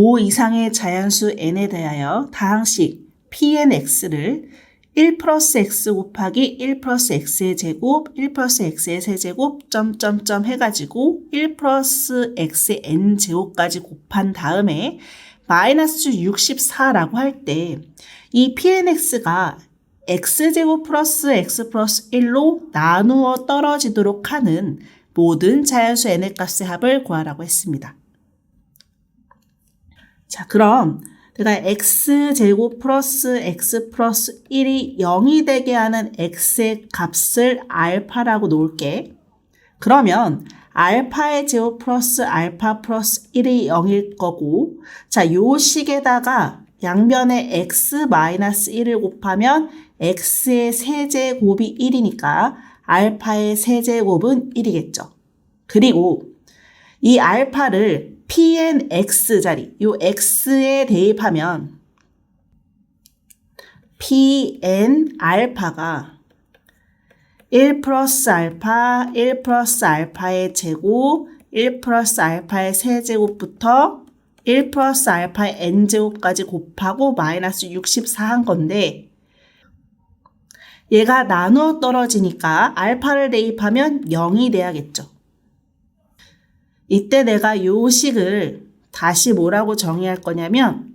5 이상의 자연수 n에 대하여 다항식 pnx를 1 플러스 x 곱하기 1 플러스 x의 제곱, 1 플러스 x의 세제곱, 점점점 해가지고 1 플러스 x의 n 제곱까지 곱한 다음에 마이너스 64라고 할 때 이 pnx가 x제곱 플러스 x 플러스 1로 나누어 떨어지도록 하는 모든 자연수 n의 값의 합을 구하라고 했습니다. 자, 그럼 내가 x제곱 플러스 x 플러스 1이 0이 되게 하는 x의 값을 알파라고 놓을게. 그러면 알파의 제곱 플러스 알파 플러스 1이 0일 거고 자, 요 식에다가 양변에 x 마이너스 1을 곱하면 x의 세제곱이 1이니까 알파의 세제곱은 1이겠죠. 그리고 이 알파를 pnx 자리, 요 x에 대입하면 pn 알파가 1 플러스 알파, 1 플러스 알파의 제곱, 1 플러스 알파의 세제곱부터 1 플러스 알파의 n제곱까지 곱하고 마이너스 64 한 건데 얘가 나누어 떨어지니까 알파를 대입하면 0이 돼야겠죠. 이때 내가 요 식을 다시 뭐라고 정의할 거냐면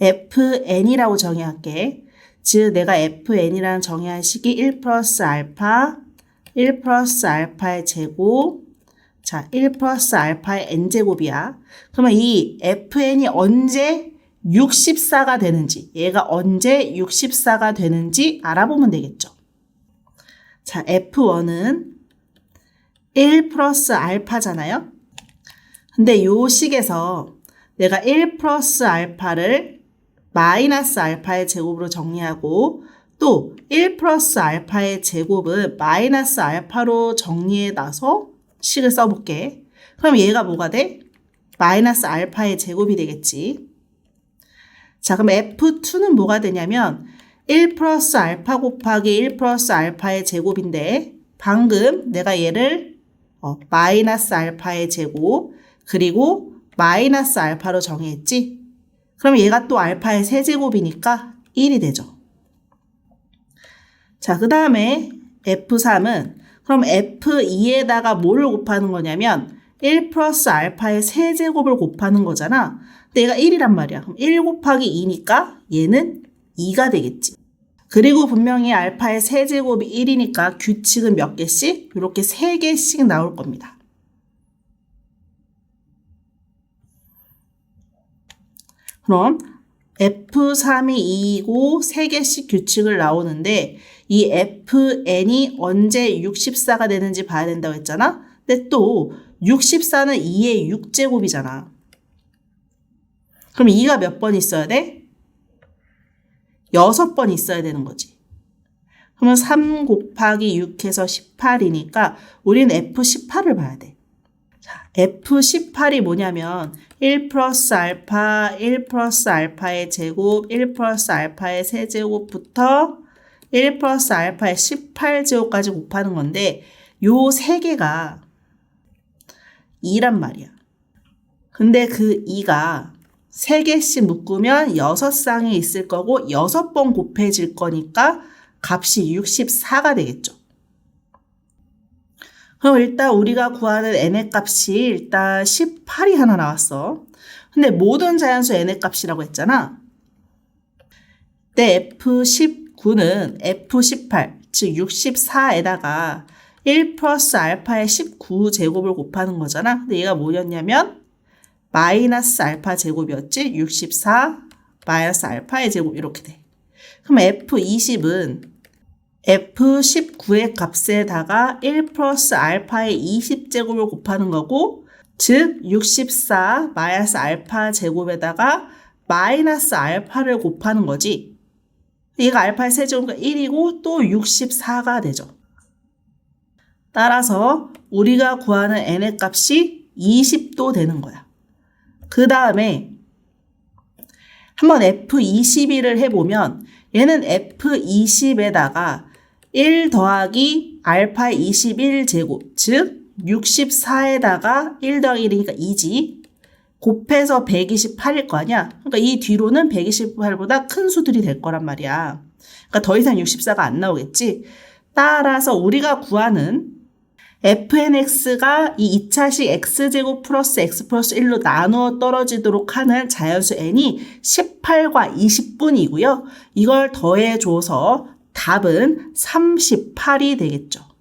fn이라고 정의할게. 즉 내가 fn이라는 정의할 식이 1 플러스 알파 1 플러스 알파의 제곱 자, 1 플러스 알파의 n제곱이야. 그러면 이 fn이 언제 64가 되는지, 얘가 언제 64가 되는지 알아보면 되겠죠. 자, f1은 1 플러스 알파잖아요. 근데 요 식에서 내가 1 플러스 알파를 마이너스 알파의 제곱으로 정리하고 또 1 플러스 알파의 제곱은 마이너스 알파로 정리해 놔서 식을 써볼게. 그럼 얘가 뭐가 돼? 마이너스 알파의 제곱이 되겠지. 자, 그럼 F2는 뭐가 되냐면 1 플러스 알파 곱하기 1 플러스 알파의 제곱인데 방금 내가 얘를 어, 마이너스 알파의 제곱 그리고 마이너스 알파로 정의했지? 그럼 얘가 또 알파의 세제곱이니까 1이 되죠. 자, 그 다음에 F3은 그럼 F2에다가 뭐를 곱하는 거냐면 1 플러스 알파의 세제곱을 곱하는 거잖아. 근데 얘가 1이란 말이야. 그럼 1 곱하기 2니까 얘는 2가 되겠지. 그리고 분명히 알파의 세제곱이 1이니까 규칙은 몇 개씩? 이렇게 3개씩 나올 겁니다. 그럼 F3이 2이고 3개씩 규칙을 나오는데 이 FN이 언제 64가 되는지 봐야 된다고 했잖아. 근데 또 64는 2의 6제곱이잖아. 그럼 2가 몇 번 있어야 돼? 6번 있어야 되는 거지. 그러면 3 곱하기 6해서 18이니까 우리는 F18을 봐야 돼. 자, F18이 뭐냐면 1 플러스 알파, 1 플러스 알파의 제곱, 1 플러스 알파의 세제곱부터 1 플러스 알파의 18제곱까지 곱하는 건데 요 세 개가 2란 말이야. 근데 그 2가 3개씩 묶으면 6쌍이 있을 거고 6번 곱해질 거니까 값이 64가 되겠죠. 그럼 일단 우리가 구하는 n의 값이 일단 18이 하나 나왔어. 근데 모든 자연수 n의 값이라고 했잖아. 때 F19는 F18, 즉 64에다가 1 플러스 알파의 19 제곱을 곱하는 거잖아. 근데 얘가 뭐였냐면 마이너스 알파 제곱이었지? 64 마이너스 알파의 제곱 이렇게 돼. 그럼 F20은 F19의 값에다가 1 플러스 알파의 20제곱을 곱하는 거고 즉 64 마이너스 알파 제곱에다가 마이너스 알파를 곱하는 거지. 얘가 알파의 세제곱이 1이고 또 64가 되죠. 따라서 우리가 구하는 n의 값이 20도 되는 거야. 그 다음에 한번 F21을 해보면 얘는 F20에다가 1 더하기 알파 21 제곱 즉 64에다가 1 더하기 1이니까 2지 곱해서 128일 거 아니야? 그러니까 이 뒤로는 128보다 큰 수들이 될 거란 말이야. 그러니까 더 이상 64가 안 나오겠지? 따라서 우리가 구하는 fnx가 이 2차식 x제곱 플러스 x 플러스 1로 나누어 떨어지도록 하는 자연수 n이 18과 20분이고요. 이걸 더해줘서 답은 38이 되겠죠.